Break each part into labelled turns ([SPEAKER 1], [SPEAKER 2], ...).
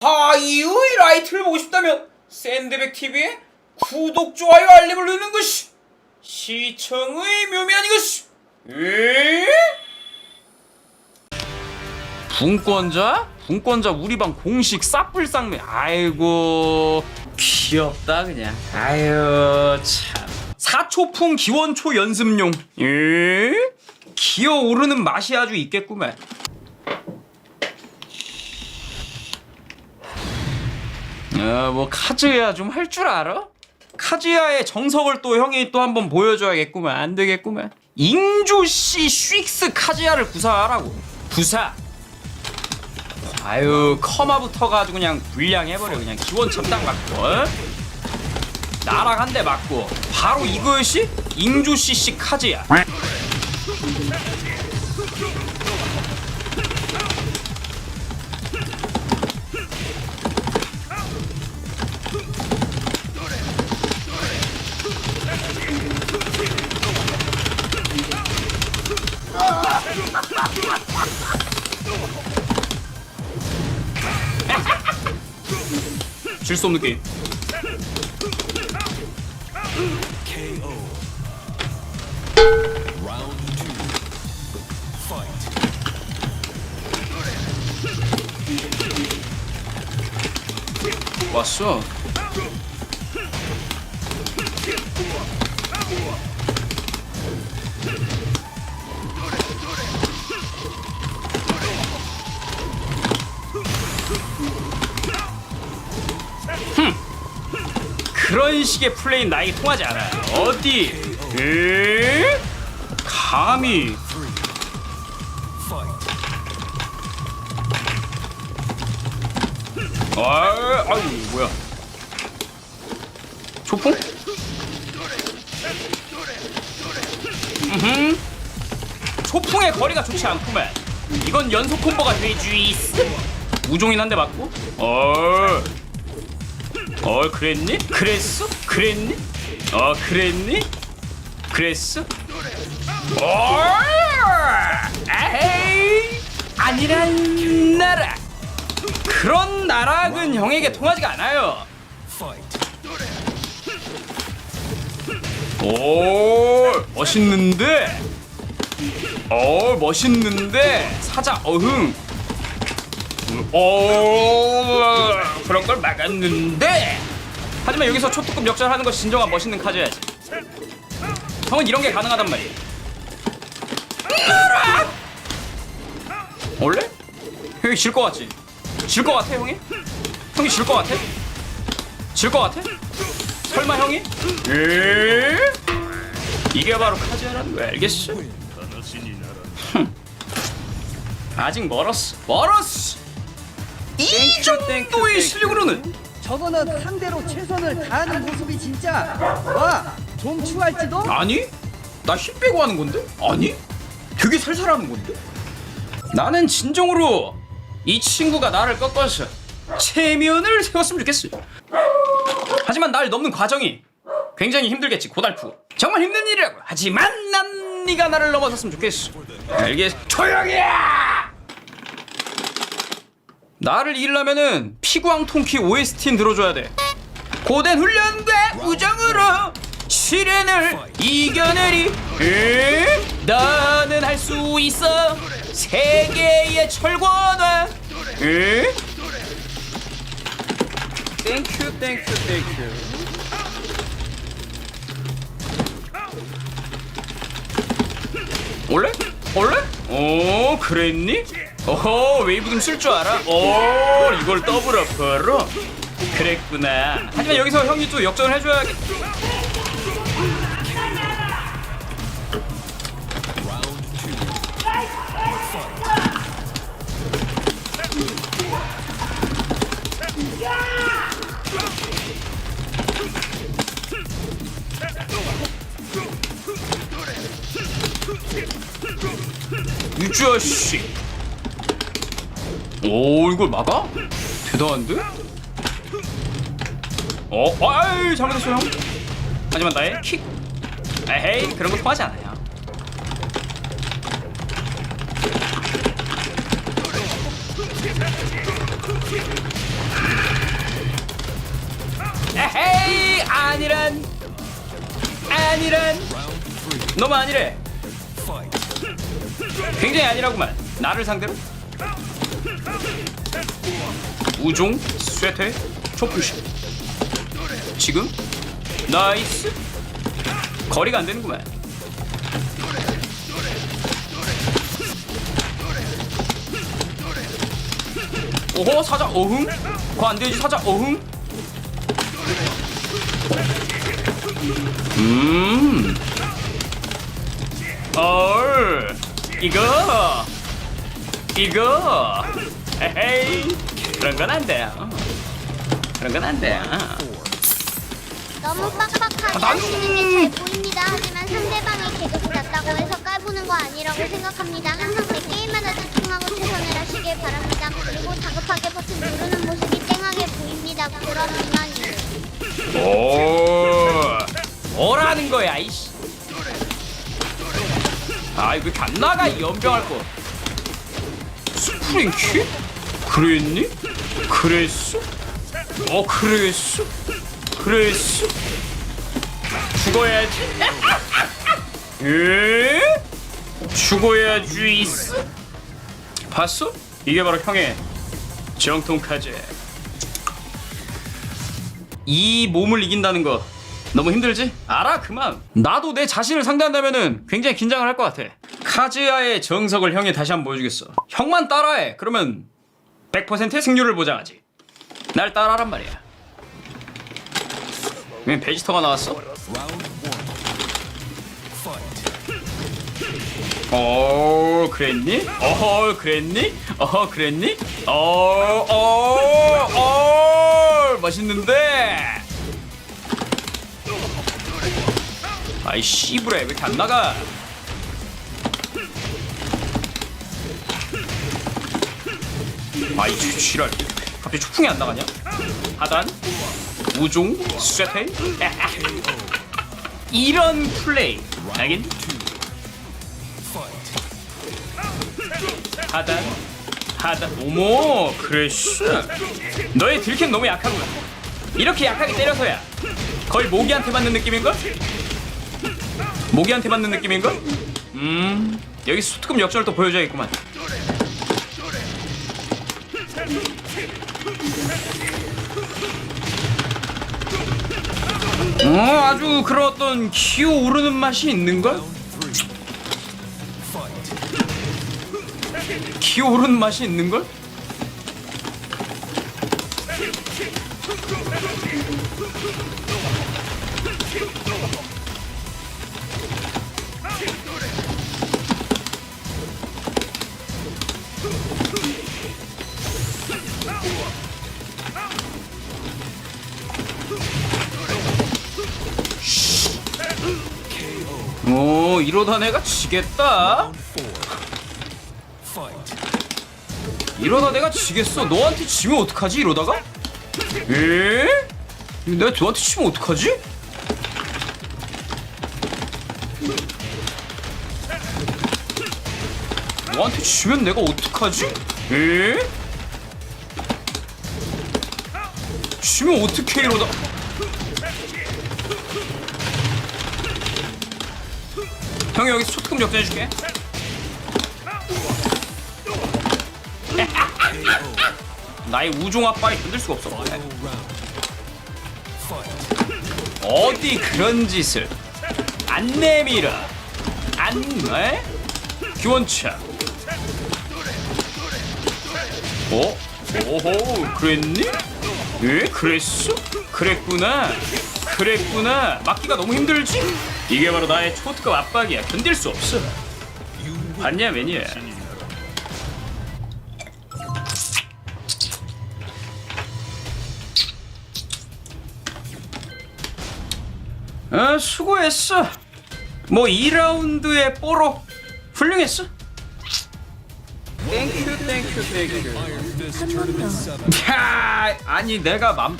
[SPEAKER 1] 하이라이트를 보고 싶다면 샌드백 TV에 구독, 좋아요, 알림을 누르는 것이 시청의 묘미 에? 분권자? 분권자 우리 방 공식 쌉불쌍매 아이고 귀엽다 그냥 아유 참 사초풍 기원초 연습용 예? 기어오르는 맛이 아주 있겠구만 야, 뭐 카즈야 좀 할 줄 알아? 카즈야의 정석을 또 형이 또 한번 보여줘야겠구만. 안 되겠구만. 잉조씨 슈익스 카즈야를 구사하라고. 구사. 아유 커마부터가 아주 그냥 불량해버려 그냥 기원 첩딱 맞고 어? 나락 한대 맞고 바로 이것이 잉조씨씨 카즈야 질 수 없는 게임. 왔어 식의 플레이 나에게 통하지 않아. 어디? 에? 감히? 아, 아유 뭐야? 초풍? 음, 초풍의 거리가 좋지 않구만. 이건 연속 콤보가 되주이스. 우종인 한 대 맞고. 어. 어 그랬니? 그랬어? 그랬니? 어 그랬니? 그랬어? 어 에이 아니란 나라 그런 나락은 형에게 통하지가 않아요 오 멋있는데 어 멋있는데 사자 어흥 오 그런 걸 막았는데 하지만 여기서 초특급 역전하는 것이 진정한 멋있는 카즈야지 형은 이런 게 가능하단 말이야 원래? 형이 질 것 같지? 질 것 같아 형이? 형이 질 것 같아? 질 것 같아? 설마 형이? 에? 이게 바로 카즈야라는 거야 알겠어? 흠. 아직 멀었어 멀었어 이 정도의 실력으로는
[SPEAKER 2] 저거는 상대로 최선을 다하는 모습이 진짜 와 좀 추할지도
[SPEAKER 1] 아니? 나 힘 빼고 하는 건데? 아니? 되게 살살 하는 건데? 나는 진정으로 이 친구가 나를 꺾어서 체면을 세웠으면 좋겠어 하지만 날 넘는 과정이 굉장히 힘들겠지 고달프고 정말 힘든 일이라고 하지만 난 네가 나를 넘어섰으면 좋겠어 알겠어 조용히 해! 나를 이기려면은 피구왕통키 OST는 들어줘야 돼 고된 훈련과 우정으로 시련을 이겨내리 에? 나는 할 수 있어 세계의 철권아 에? 땡큐 땡큐 땡큐 원래? 원래? 오 그랬니? 어허 웨이브 좀 쓸 줄 알아? 오 이걸 더블 어퍼로? 그랬구나 하지만 여기서 형이 또 역전을 해줘야겠 유저씨 오 이걸 막아? 대단한데? 어? 어 아이 잘못했어요 하지만 나의 킥 에헤이 그런 거 좋아하지 않아요 에헤이 아니란 아니란 너무 아니래 굉장히 아니라고만 나를 상대로 우종 쇠퇴 촛불식 지금 나이스 거리가 안 되는구만 오호 사자 어흥 그거 안 되지 사자 어흥 음. 얼. 이거. 이거. 에헤이. 그런 건 안 돼요. 그런 건 안 돼요.
[SPEAKER 3] 너무 빡빡하게
[SPEAKER 1] 난-
[SPEAKER 3] 하시는 게 잘 보입니다. 하지만 상대방이 계급이 낮다고 해서 깔보는 거 아니라고 생각합니다. 항상 내 게임마다 집중하고 최선을 하시길 바랍니다. 그리고 다급하게 버튼 누르는 모습이 땡하게 보입니다. 그런 미만이에요.
[SPEAKER 1] 오. 뭐라는 거야, 이씨. 아, 이거 이렇게 안 나가, 이 연병할 거. 스프링키? 그랬니? 그랬어? 어, 그랬어? 그랬어? 죽어야지. 에? 죽어야지, 있어? 봤어? 이게 바로 형의 정통 카제. 이 몸을 이긴다는 거 너무 힘들지? 알아 그만 나도 내 자신을 상대한다면은 굉장히 긴장을 할 것 같아 카즈야의 정석을 형이 다시 한번 보여주겠어 형만 따라해 그러면 100%의 승률을 보장하지 날 따라하란 말이야 왜 베지터가 나왔어? 어 그랬니? 어 그랬니? 어 그랬니? 어어어 어, 멋있는데 아이 씨부레 왜 이렇게 안 나가 아이 지랄. 갑자기 초풍이 안 나가냐? 하단? 우종? 쇠퇴? 이런 플레이. 알겠니? 하단? 하단. 오모 그랬어 너의 딜캠 너무 약하구나. 이렇게 약하게 때려서야 거의 모기한테 맞는 느낌인걸? 모기한테 맞는 느낌인걸? 음 여기 수특급 역전을 또 보여줘야겠구만 어 아주 그런 어떤 기어 오르는 맛이 있는걸? 기어 오르는 맛이 있는걸? 오 이러다 내가 지겠다 이러다 내가 지겠어 너한테 지면 어떡하지 이러다가? 에? 내가 너한테 지면 어떡하지? 너한테 지면 내가 어떡하지? 에? 지면 어떡해 이러다 형이 여기 소특금 역전해줄게 나의 우종 아빠를 견딜 수가 없어 어디 그런 짓을 안 내밀어 안 에? 기원차 어? 오호 그랬니? 에? 그랬어? 그랬구나 그랬구나 막기가 너무 힘들지? 이게 바로 나의 초특급 압박이야. 견딜 수 없어. 봤냐 매니아? 아 수고했어. 뭐 2라운드의 뽀로. 훌륭했어. 땡큐 땡큐 땡큐 야 아니 내가 맘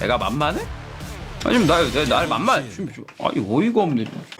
[SPEAKER 1] 내가 만만해? 아니 날, 날, 날 만만 아니 어이가 없네 좀.